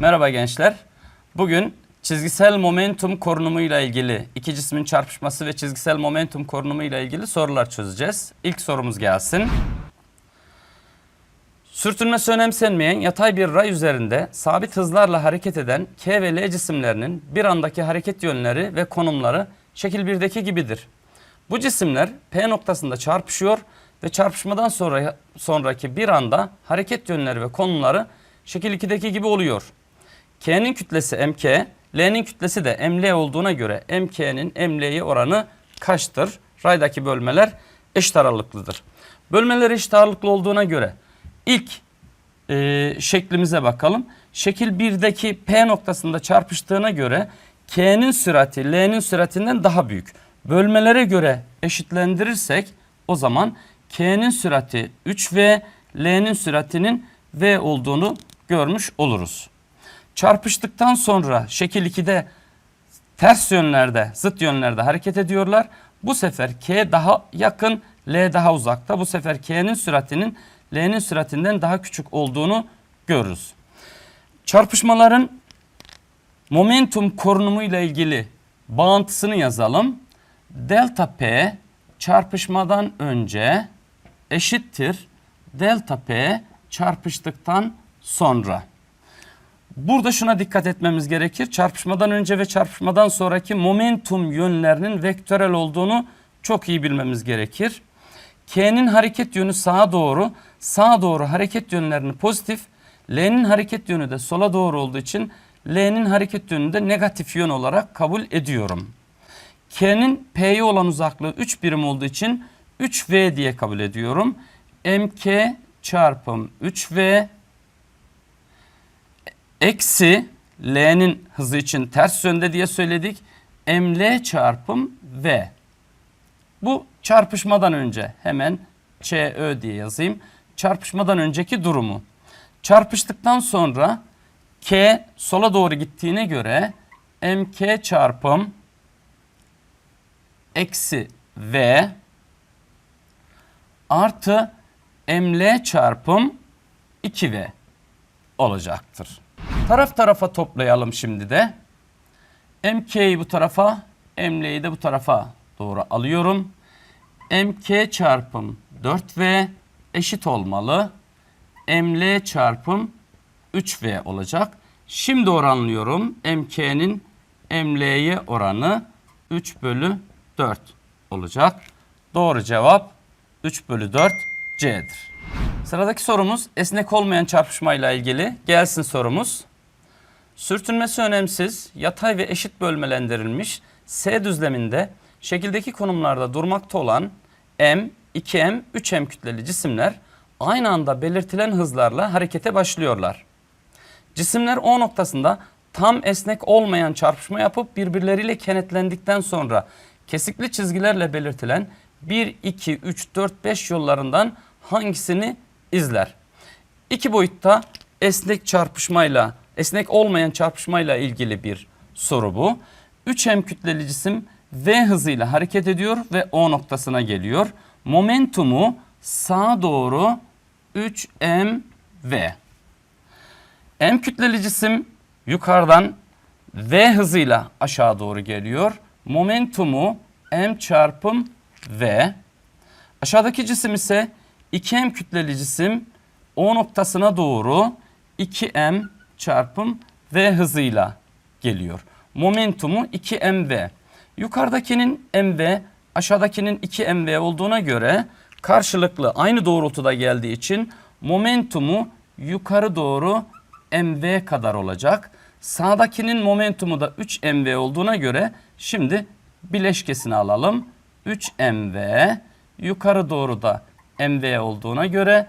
Merhaba gençler. Bugün çizgisel momentum korunumu ile ilgili iki cismin çarpışması ve çizgisel momentum korunumu ile ilgili sorular çözeceğiz. İlk sorumuz gelsin. Sürtünmesi önemsenmeyen yatay bir ray üzerinde sabit hızlarla hareket eden K ve L cisimlerinin bir andaki hareket yönleri ve konumları şekil 1'deki gibidir. Bu cisimler P noktasında çarpışıyor ve çarpışmadan sonra sonraki bir anda hareket yönleri ve konumları şekil 2'deki gibi oluyor. K'nin kütlesi mk, L'nin kütlesi de ml olduğuna göre mk'nin ml'ye oranı kaçtır? Raydaki bölmeler eşit aralıklıdır. Bölmeler eşit aralıklı olduğuna göre ilk e, şeklimize bakalım. Şekil 1'deki P noktasında çarpıştığına göre K'nin sürati L'nin süratinden daha büyük. Bölmelere göre eşitlendirirsek o zaman K'nin sürati 3V, L'nin süratinin V olduğunu görmüş oluruz. Çarpıştıktan sonra şekil 2'de ters yönlerde, zıt yönlerde hareket ediyorlar. Bu sefer K daha yakın, L daha uzakta. Bu sefer K'nin süratinin L'nin süratinden daha küçük olduğunu görürüz. Çarpışmaların momentum korunumu ile ilgili bağıntısını yazalım. Delta P çarpışmadan önce eşittir delta P çarpıştıktan sonra. Burada şuna dikkat etmemiz gerekir. Çarpışmadan önce ve çarpışmadan sonraki momentum yönlerinin vektörel olduğunu çok iyi bilmemiz gerekir. K'nin hareket yönü sağa doğru, sağa doğru hareket yönlerini pozitif, L'nin hareket yönü de sola doğru olduğu için L'nin hareket yönünü de negatif yön olarak kabul ediyorum. K'nin P'ye olan uzaklığı 3 birim olduğu için 3V diye kabul ediyorum. MK çarpım 3V eksi L'nin hızı için ters yönde diye söyledik. ML çarpım V. Bu çarpışmadan önce hemen ÇÖ diye yazayım. Çarpışmadan önceki durumu. Çarpıştıktan sonra K sola doğru gittiğine göre MK çarpım eksi V artı ML çarpım 2V olacaktır. Taraf tarafa toplayalım şimdi de. MK'yi bu tarafa, ML'yi de bu tarafa doğru alıyorum. MK çarpım 4V eşit olmalı. ML çarpım 3V olacak. Şimdi oranlıyorum. MK'nin ML'ye oranı 3 bölü 4 olacak. Doğru cevap 3 bölü 4 C'dir. Sıradaki sorumuz esnek olmayan çarpışmayla ilgili. Gelsin sorumuz. Sürtünmesi önemsiz, yatay ve eşit bölmelendirilmiş S düzleminde şekildeki konumlarda durmakta olan M, 2M, 3M kütleli cisimler aynı anda belirtilen hızlarla harekete başlıyorlar. Cisimler O noktasında tam esnek olmayan çarpışma yapıp birbirleriyle kenetlendikten sonra kesikli çizgilerle belirtilen 1, 2, 3, 4, 5 yollarından hangisini izler? İki boyutta esnek çarpışmayla, esnek olmayan çarpışmayla ilgili bir soru bu. 3M kütleli cisim V hızıyla hareket ediyor ve O noktasına geliyor. Momentumu sağa doğru 3mv. M kütleli cisim yukarıdan V hızıyla aşağı doğru geliyor. Momentumu M çarpım V. Aşağıdaki cisim ise 2M kütleli cisim O noktasına doğru 2M çarpım V hızıyla geliyor. Momentumu 2mv. Yukarıdakinin mv, aşağıdakinin 2mv olduğuna göre karşılıklı aynı doğrultuda geldiği için momentumu yukarı doğru mv kadar olacak. Sağdakinin momentumu da 3mv olduğuna göre şimdi bileşkesini alalım. 3mv yukarı doğru da mv olduğuna göre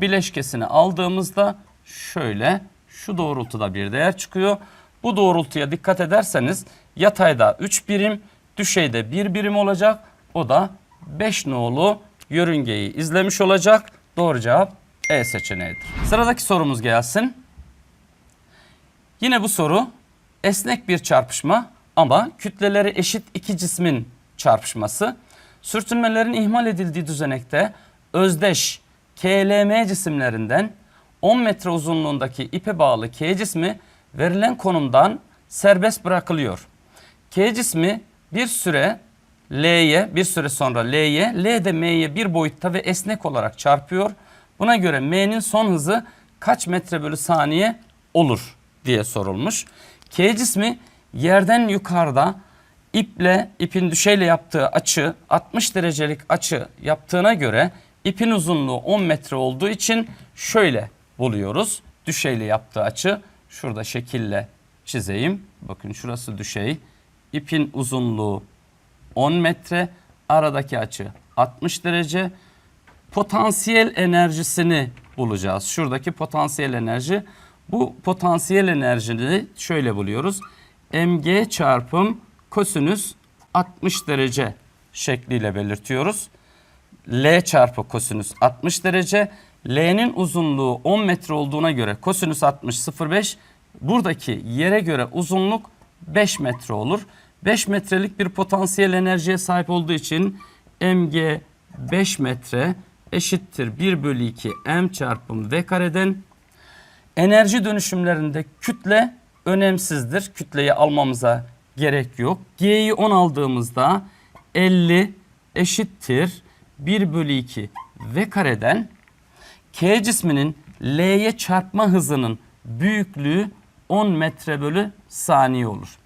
bileşkesini aldığımızda şöyle şu doğrultuda bir değer çıkıyor. Bu doğrultuya dikkat ederseniz yatayda 3 birim, düşeyde 1 birim olacak. O da 5 nolu yörüngeyi izlemiş olacak. Doğru cevap E seçeneğidir. Sıradaki sorumuz gelsin. Yine bu soru esnek bir çarpışma ama kütleleri eşit iki cismin çarpışması. Sürtünmelerin ihmal edildiği düzenekte özdeş KLM cisimlerinden 10 metre uzunluğundaki ipe bağlı K cismi verilen konumdan serbest bırakılıyor. K cismi bir süre L'ye bir süre sonra L'ye, L de M'ye bir boyutta ve esnek olarak çarpıyor. Buna göre M'nin son hızı kaç metre bölü saniye olur diye sorulmuş. K cismi yerden yukarıda iple, ipin düşeyle yaptığı açı 60 derecelik açı yaptığına göre ipin uzunluğu 10 metre olduğu için şöyle buluyoruz. Düşeyle yaptığı açı şurada şekille çizeyim. Bakın şurası düşey. İpin uzunluğu 10 metre. Aradaki açı 60 derece. Potansiyel enerjisini bulacağız. Şuradaki potansiyel enerji. Bu potansiyel enerjini şöyle buluyoruz. mg çarpım kosinüs 60 derece şekliyle belirtiyoruz. L çarpı kosinüs 60 derece. L'nin uzunluğu 10 metre olduğuna göre kosinüs 60 0,5. Buradaki yere göre uzunluk 5 metre olur. 5 metrelik bir potansiyel enerjiye sahip olduğu için mg 5 metre eşittir 1 bölü 2 m çarpım v kareden enerji dönüşümlerinde kütle önemsizdir. Kütleyi almamıza gerek yok. G'yi 10 aldığımızda 50 eşittir 1 bölü 2 v kareden K cisminin L'ye çarpma hızının büyüklüğü 10 metre bölü saniye olur.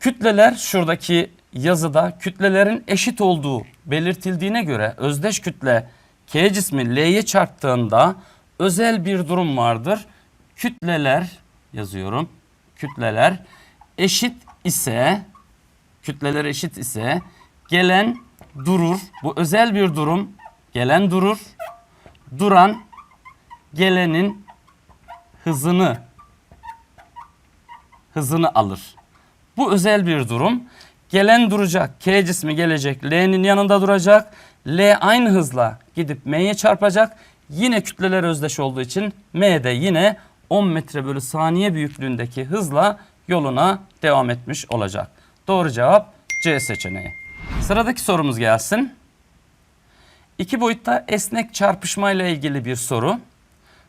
Kütleler şuradaki yazıda kütlelerin eşit olduğu belirtildiğine göre özdeş kütle K cismi L'ye çarptığında özel bir durum vardır. Kütleler yazıyorum. Kütleler eşit ise kütleler eşit ise gelen durur. Bu özel bir durum. Gelen durur. Duran gelenin hızını hızını alır. Bu özel bir durum. Gelen duracak. K cismi gelecek. L'nin yanında duracak. L aynı hızla gidip M'ye çarpacak. Yine kütleler özdeş olduğu için M de yine 10 metre bölü saniye büyüklüğündeki hızla yoluna devam etmiş olacak. Doğru cevap C seçeneği. Sıradaki sorumuz gelsin. İki boyutta esnek çarpışma ile ilgili bir soru.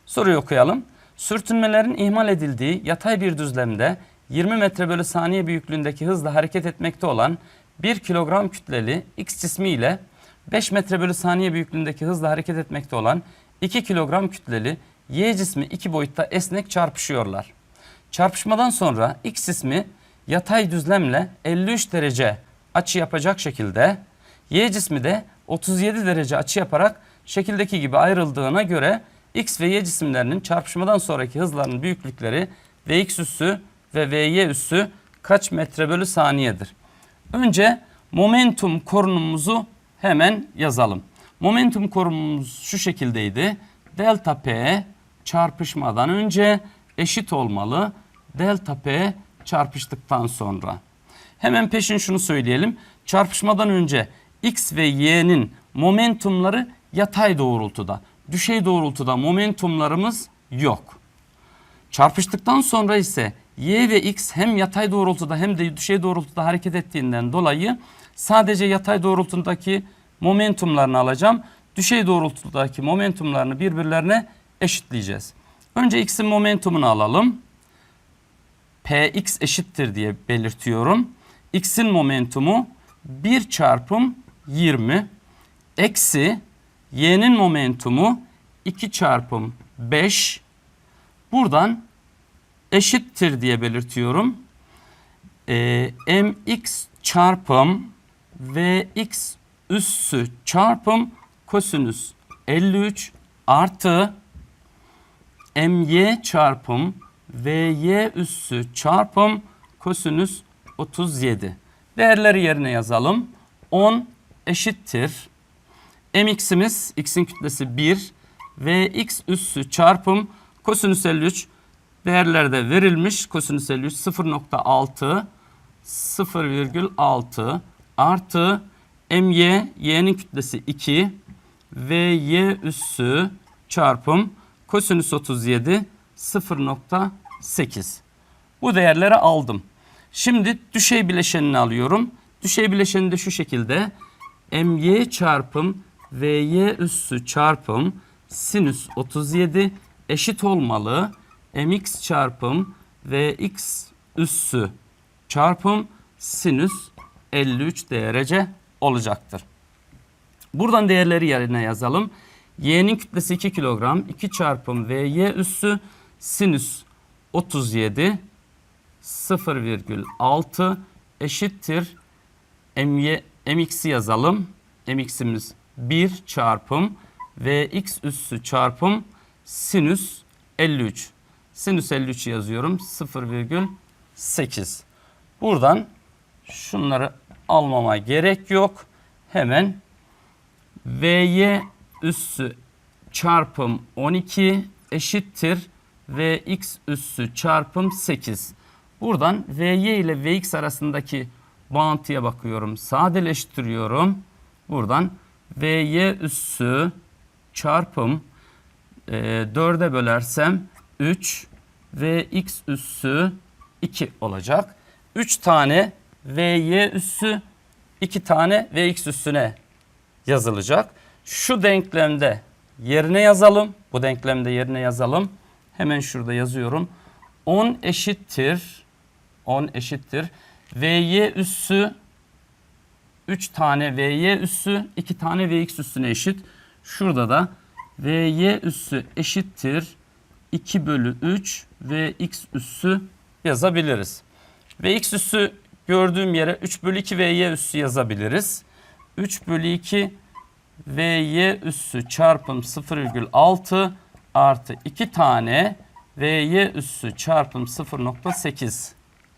Soruyu okuyalım. Sürtünmelerin ihmal edildiği yatay bir düzlemde 20 metre bölü saniye büyüklüğündeki hızla hareket etmekte olan 1 kilogram kütleli X cismi ile 5 metre bölü saniye büyüklüğündeki hızla hareket etmekte olan 2 kilogram kütleli Y cismi iki boyutta esnek çarpışıyorlar. Çarpışmadan sonra X cismi yatay düzlemle 53 derece açı yapacak şekilde Y cismi de 37 derece açı yaparak şekildeki gibi ayrıldığına göre X ve Y cisimlerinin çarpışmadan sonraki hızlarının büyüklükleri Vx üssü ve Vy üssü kaç metre bölü saniyedir? Önce momentum korunumumuzu hemen yazalım. Momentum korunumumuz şu şekildeydi. Delta P çarpışmadan önce eşit olmalı. Delta P çarpıştıktan sonra. Hemen peşin şunu söyleyelim. Çarpışmadan önce X ve Y'nin momentumları yatay doğrultuda. Düşey doğrultuda momentumlarımız yok. Çarpıştıktan sonra ise Y ve X hem yatay doğrultuda hem de düşey doğrultuda hareket ettiğinden dolayı sadece yatay doğrultudaki momentumlarını alacağım. Düşey doğrultudaki momentumlarını birbirlerine eşitleyeceğiz. Önce X'in momentumunu alalım. Px eşittir diye belirtiyorum. X'in momentumu 1 çarpım 20 eksi Y'nin momentumu 2 çarpım 5 buradan eşittir diye belirtiyorum. Ee, mx çarpım vx üssü çarpım kosinüs 53 artı my çarpım vy üssü çarpım kosinüs 37. Değerleri yerine yazalım. 10 eşittir. mx'imiz x'in kütlesi 1 vx üssü çarpım kosinüs 53 değerlerde verilmiş. Kosinüs 53 0.6 0,6 artı my y'nin kütlesi 2 ve y üssü çarpım kosinüs 37 0.8. Bu değerleri aldım. Şimdi düşey bileşenini alıyorum. Düşey bileşeni de şu şekilde my çarpım vy üssü çarpım sinüs 37 eşit olmalı mx çarpım Vx üssü çarpım sinüs 53 derece olacaktır. Buradan değerleri yerine yazalım. Y'nin kütlesi 2 kilogram. 2 çarpım Vy üssü sinüs 37 0,6 eşittir my, mx'i yazalım. mx'imiz 1 çarpım vx üssü çarpım sinüs 53. Sinüs 53 yazıyorum 0,8. Buradan şunları almama gerek yok. Hemen Vy üssü çarpım 12 eşittir Vx üssü çarpım 8. Buradan Vy ile Vx arasındaki bağıntıya bakıyorum. Sadeleştiriyorum. Buradan Vy üssü çarpım e, 4'e bölersem 3 Vx üssü 2 olacak. 3 tane Vy üssü 2 tane Vx üssüne yazılacak. Şu denklemde yerine yazalım. Bu denklemde yerine yazalım. Hemen şurada yazıyorum. 10 eşittir 10 eşittir Vy üssü 3 tane Vy üssü 2 tane Vx üssüne eşit. Şurada da Vy üssü eşittir 2 bölü 3 Vx üssü yazabiliriz. Vx üssü gördüğüm yere 3 bölü 2 Vy üssü yazabiliriz. 3 bölü 2 Vy üssü çarpım 0,6 artı 2 tane Vy üssü çarpım 0,8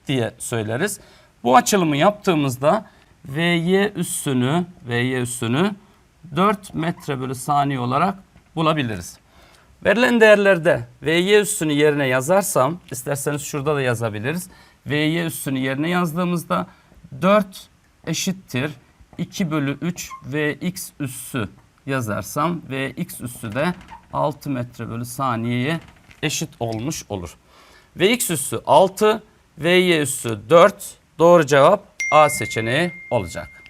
diye söyleriz. Bu açılımı yaptığımızda Vy üssünü Vy üssünü 4 metre bölü saniye olarak bulabiliriz. Verilen değerlerde Vy üssünü yerine yazarsam isterseniz şurada da yazabiliriz. Vy üssünü yerine yazdığımızda 4 eşittir 2 bölü 3 Vx üssü yazarsam Vx üssü de 6 metre bölü saniyeye eşit olmuş olur. Vx üssü 6, Vy üssü 4 doğru cevap A seçeneği olacak.